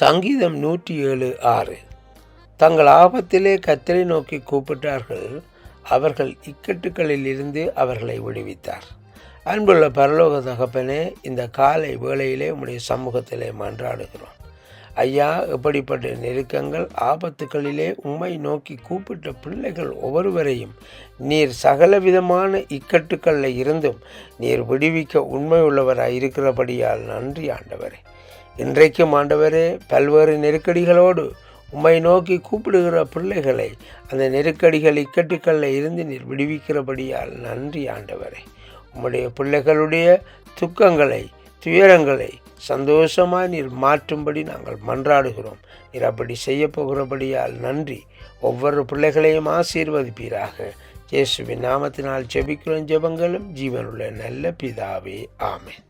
சங்கீதம் நூற்றி ஏழு ஆறு. தங்கள் ஆபத்திலே கத்தரை நோக்கி கூப்பிட்டார்கள். அவர்கள் இக்கட்டுகளில் இருந்து அவர்களை விடுவித்தார். அன்புள்ள பரலோக தகப்பனே இந்த காலை வேளையிலே உம்முடைய சமூகத்திலே மன்றாடுகிறோம். ஐயா எப்படிப்பட்ட நெருக்கங்கள் ஆபத்துகளிலே உம்மை நோக்கி கூப்பிட்ட பிள்ளைகள் ஒவ்வொருவரையும் நீர் சகலவிதமான இக்கட்டுக்களில் இருந்தும் நீர் விடுவிக்க உண்மை உள்ளவராய் இருக்கிறபடியால் நன்றி ஆண்டவரே. இன்றைக்கும் ஆண்டவரே பல்வேறு நெருக்கடிகளோடு உம்மை நோக்கி கூப்பிடுகிற பிள்ளைகளை அந்த நெருக்கடிகள் இக்கட்டுக்களில் இருந்து நீர் விடுவிக்கிறபடியால் நன்றி ஆண்டவரே. உம்முடைய பிள்ளைகளுடைய துக்கங்களை துயரங்களை சந்தோஷமாய் நீர் மாற்றும்படி நாங்கள் மன்றாடுகிறோம். நீர் அப்படி செய்ய போகிறபடியால் நன்றி. ஒவ்வொரு பிள்ளைகளையும் ஆசீர்வதிப்பீராக. இயேசுவின் நாமத்தினால் ஜெபிக்கிறோம் ஜெபங்களும் ஜீவனுள்ள நல்ல பிதாவே ஆமேன்.